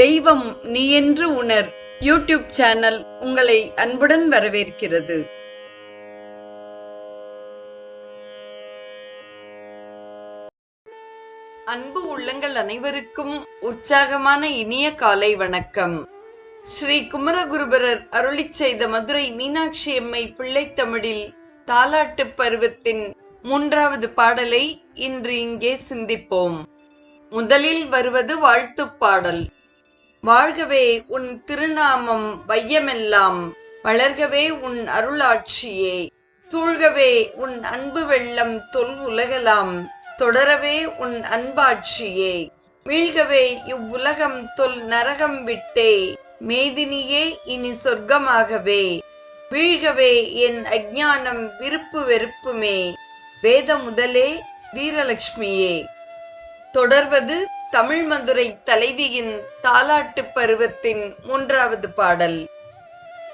தெய்வம் நீ என்று உணர். யூடியூப் சேனல் உங்களை அன்புடன் வரவேற்கிறது. அன்பு உள்ளங்கள் அனைவருக்கும் உற்சாகமான இனிய காலை வணக்கம். ஸ்ரீ குமரகுருபரர் அருளிச் செய்த மதுரை மீனாட்சி அம்மை பிள்ளைத்தமிழில் தாலாட்டு பருவத்தின் மூன்றாவது பாடலை இன்று இங்கே சிந்திப்போம். முதலில் வருவது வாழ்த்துப் பாடல். வாழ்கவே உன் திருநாமம் வையமெல்லாம் வளர்கவே உன் அருளாட்சியே. தூழ்கவே உன் அன்பு வெள்ளம் தொல் உலகலாம் தொடரவே உன் அன்பாட்சியே. வீழ்கவே இவ்வுலகம் தொல் நரகம் விட்டே மேதினியே இனி சொர்க்கமாகவே. வீழ்கவே என் அஜானம் விருப்பு வெறுப்புமே வேத முதலே வீரலட்சுமியே. தொடர்வது தமிழ் மதுரை தலைவியின் தாலாட்டு பருவத்தின் மூன்றாவது பாடல்.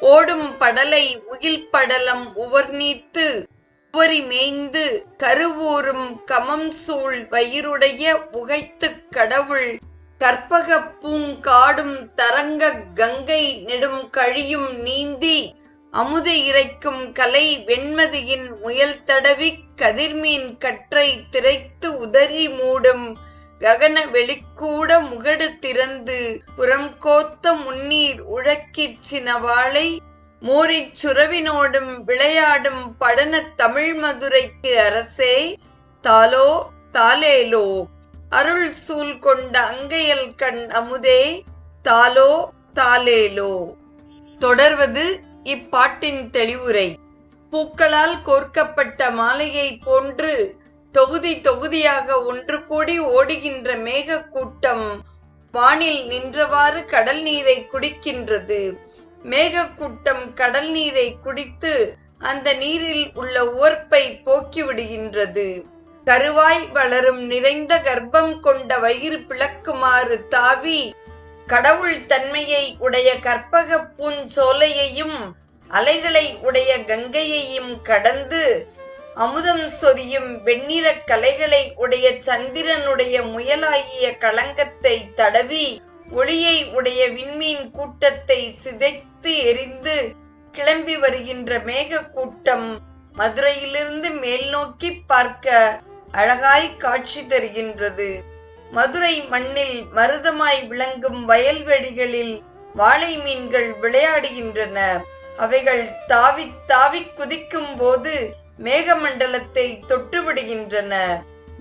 ஓடும் படலை உயில் படலம் உவர்நீத்து உவரி மேய்ந்து கருவூரும் கமம் சூழ் வயிறுடைய உகைத்துக் கடவுள் கற்பக பூங்காடும் தரங்க கங்கை நெடும் கழியும் நீந்தி அமுத இறைக்கும் கலை வெண்மதியின் முயல் தடவி கதிர்மீன் கற்றை திரைத்து உதறி மூடும் ககன வெளிக்கூட முகடு திறந்து புறம் கோத்த முன்னீர் உழக்கிச் சினவாளை மோரிச் சுரவினோடும் விளையாடும் படன தமிழ் மதுரைக்கு அரசே தாலோ தாலேலோ. அருள் சூல் கொண்ட அங்கையல் கண் அமுதே தாலோ தாலேலோ. தொடர்வது இப்பாட்டின் தெளிவுரை. பூக்களால் கோர்க்கப்பட்ட மாலையை போன்று தொகுதி தொகுதியாக ஒன்று கூடி ஓடுகின்ற மேக கூட்டம் வானில் நின்றவாறு கடல் நீரை குடிக்கின்றது. மேகக்கூட்டம் கடல் நீரை குடித்து அந்த நீரில் உள்ள உவர்ப்பை போக்கிவிடுகின்றது கருவாய் வளரும் நிறைந்த கர்ப்பம் கொண்ட வயிறு பிளக்குமாறு தாவி கடவுள் தன்மையை உடைய கற்பக பூஞ்சோலையையும் அலைகளை உடைய கங்கையையும் கடந்து அமுதம் சொரியும் வெண்ணிற கலைகளை உடைய சந்திரனுடைய முயலாகிய களங்கத்தை தடவி ஒளியை உடைய விண்மீன் கூட்டத்தை சிதைத்து எரிந்து கிளம்பி வருகின்ற மேக கூட்டம் மதுரையிலிருந்து மேல் நோக்கி பார்க்க அழகாய் காட்சி தருகின்றது. மதுரை மண்ணில் மருதமாய் விளங்கும் வயல்வெளிகளில் வாழை மீன்கள் விளையாடுகின்றன. அவைகள் தாவி தாவி குதிக்கும் போது மேகமண்டலத்தை தொட்டு விடுகின்றன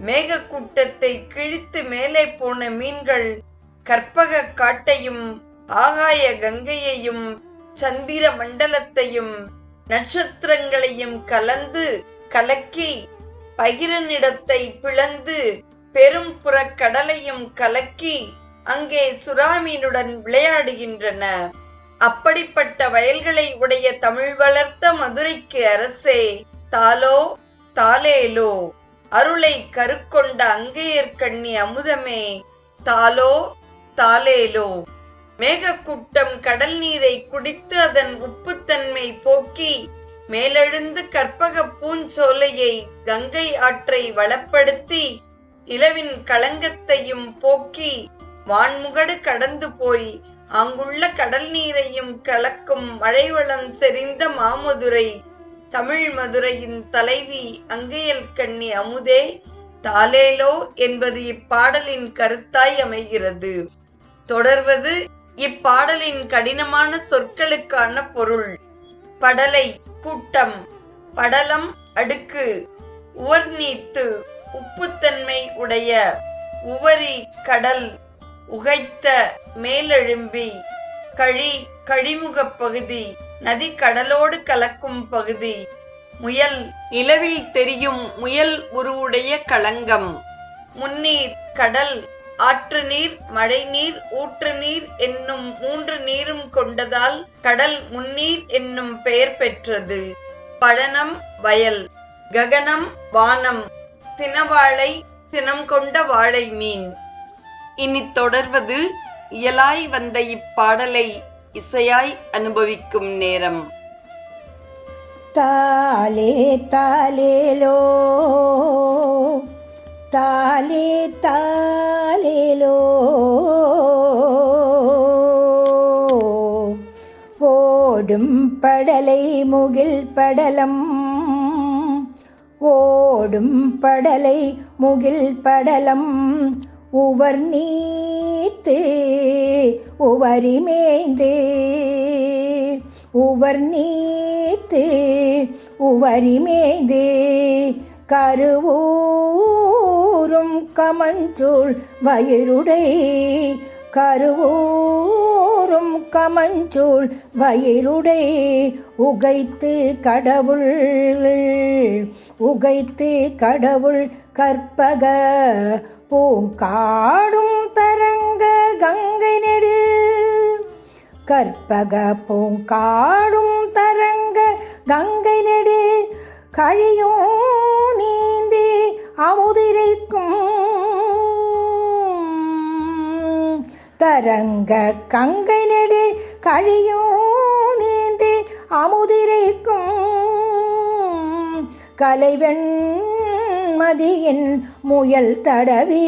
மேக கூட்டத்தை கிழித்து மேலே போன மீன்கள் கற்பக காட்டையும் ஆகாய கங்கையையும் சந்திர மண்டலத்தையும் நட்சத்திரங்களையும் கலந்து கலக்கி பகிரனிடத்தை பிளந்து பெரும் புறக்கடலையும் கலக்கி அங்கே சுறாமீனுடன் விளையாடுகின்றன. அப்படிப்பட்ட வயல்களை உடைய தமிழ் வளர்த்த மதுரைக்கு அரசே தாலோ தாலேலோ. அருளை கருக்கொண்ட அங்கையர்கண்ணி அமுதமே. தாலோ தாலேலோ. மேகக்கூட்டம் கடல் நீரை குடித்து அதன் உப்புத்தன்மை போக்கி மேலெழுந்து கற்பக பூஞ்சோலையை கங்கை ஆற்றை வளப்படுத்தி இளவின் களங்கத்தையும் போக்கி வான்முகடு கடந்து போய் அங்குள்ள கடல் நீரையும் கலக்கும் மழைவளம் செறிந்த மாமதுரை. தமிழ் மதுரையின் தலைவி அங்கையல் கண்ணி அமுதே தாலேலோ என்பது இப்பாடலின் கருத்தாய் அமைகிறது. தொடர்வது இப்பாடலின் கடினமான சொற்களுக்கான பொருள். படலை கூட்டம் படலம் அடுக்கு உவர் நீத்து உப்புத்தன்மை உடைய உவரி கடல் உகைத்த மேலெழும்பி கழி கழிமுகப் பகுதி நதி கடலோடு கலக்கும் பகுதி. முயல் நிலவில் தெரியும் முயல் உருவுடைய களங்கம். முன்னீர் கடல் ஆற்று நீர் மழை நீர் ஊற்று நீர் என்னும் மூன்று நீரும் கொண்டதால் கடல் முன்னீர் என்னும் பெயர் பெற்றது. பழனம் வயல். ககனம் வானம். தினவாழை தினம் கொண்ட வாழை மீன் இனி தொடர்வது இயலாய் வந்த இப்பாடலை. இசையாய் அனுபவிக்கும் நேரம். தாலே தாலேலோ தாலே தாலேலோ ஓடும் படலை முகில் படலம். ஓடும் படலை முகில் படலம். உவர் நீத்து உவரிமேந்து. உவர் நீத்து உவரிமேந்து. கருவூரும் கமஞ்சூள் வயிறுடை. கருவூரும் கமஞ்சூள் வயிறுடை. உகைத்து கடவுள் உகைத்து கடவுள் கற்பக. பூங்காடும் கங்கை நெடு. கற்பக பூங்காடும் தரங்க கங்கை நெடு. கழியும் நீந்தி அமுதிரைக்கும் தரங்க கங்கை நெடு. கழியும் நீந்தி அமுதிரைக்கும் கலைவெண் மதியின் முயல் தடவி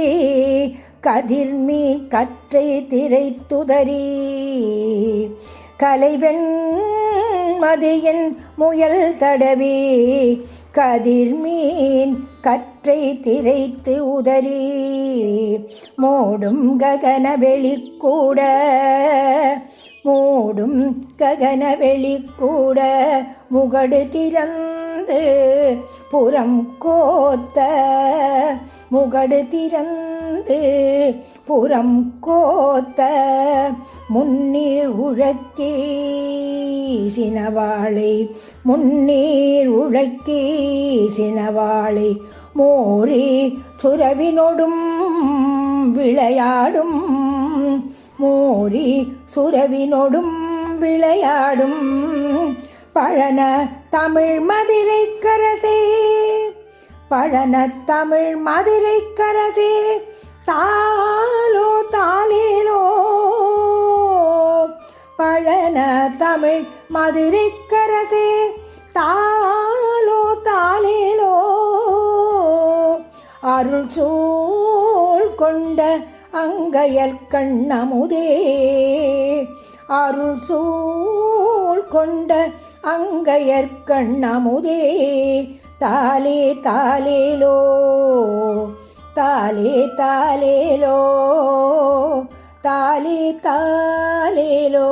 கதிர்மீன் கற்றை திரை துதறி. கலைவெண் மதியின் முயல் தடவி. கதிர்மீன் கற்றை திரைத்து உதறி. மோடும் ககன வெளிக்கூட மூடும் ககன கூட முகடு திறந்து புறம் கோத்த முகடு திறந்து புறம் கோத்த முன்னீர் உழக்கி சினவாளை முன்னீர் உழக்கி சினவாளை மோரி சுரவினொடும் விளையாடும் மூரி சுரவினொடும் விளையாடும் பழன தமிழ் மதுரை கரசே. பழன தமிழ் மதுரை கரசே. தாலோ தாலேலோ பழன தமிழ் மதுரை கரசே. தாலோ தாலேலோ அருள் சூழ் கொண்ட அங்கையல் கண்ணமுதே. அருள் சூழ் கொண்ட அங்கையற் கண்ணமுதே. தாலே தாலேலோ தாலே தாலேலோ தாலே தாலேலோ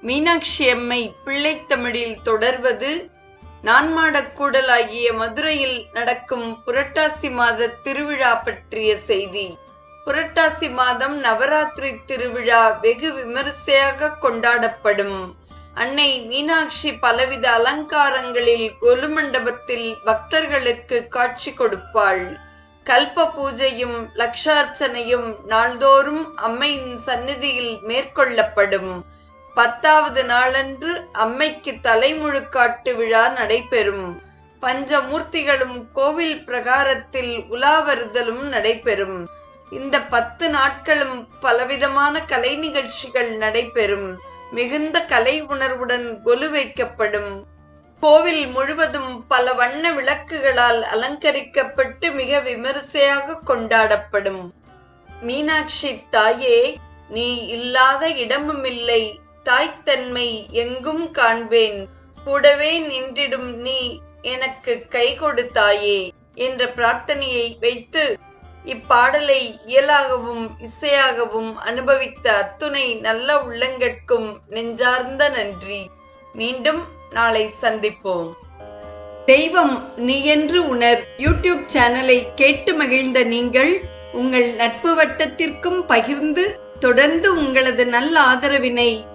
மீனாட்சி அம்மை பிள்ளைத்தமிழில் தொடர்வது நான்மாடக்கூடலாகிய மதுரையில் நடக்கும் புரட்டாசி மாத திருவிழா பற்றிய செய்தி. புரட்டாசி மாதம் நவராத்திரி திருவிழா வெகு விமரிசையாக கொண்டாடப்படும். அன்னை மீனாட்சி பலவித அலங்காரங்களில் கொலு மண்டபத்தில் பக்தர்களுக்கு காட்சி கொடுப்பாள். கல்ப பூஜையும் லக்ஷார்ச்சனையும் நாள்தோறும் அம்மையின் சந்நிதியில் மேற்கொள்ளப்படும். பத்தாவது நாளன்று அம்மைக்கு தலைமுழுக்காட்டு விழா நடைபெறும். பஞ்சமூர்த்திகளும் கோவில் பிரகாரத்தில் உலாவருதலும் நடைபெறும். இந்த பத்து நாட்களும் பலவிதமான கலை நிகழ்ச்சிகள் நடைபெறும். மிகுந்த கலை உணர்வுடன் கொலு வைக்கப்படும். கோவில் முழுவதும் பல வண்ண விளக்குகளால் அலங்கரிக்கப்பட்டு மிக விமரிசையாக கொண்டாடப்படும். மீனாட்சி தாயே நீ இல்லாத இடமுமில்லை. தாய்த்தன்மை எங்கும் காண்பேன். கூடவே நின்றிடும் நீ எனக்கு கை கொடுத்தாயே என்ற பிரார்த்தனையை வைத்து இப்பாடலை இயலாகவும் இசையாகவும் அனுபவித்த அத்துணை நல்ல உள்ளங்கட்கும் நெஞ்சார்ந்த நன்றி. மீண்டும் நாளை சந்திப்போம். தெய்வம் நீ என்று உணர் யூடியூப் சேனலை கேட்டு மகிழ்ந்த நீங்கள் உங்கள் நட்பு வட்டத்திற்கும் பகிர்ந்து தொடர்ந்து உங்களது நல்ல ஆதரவினை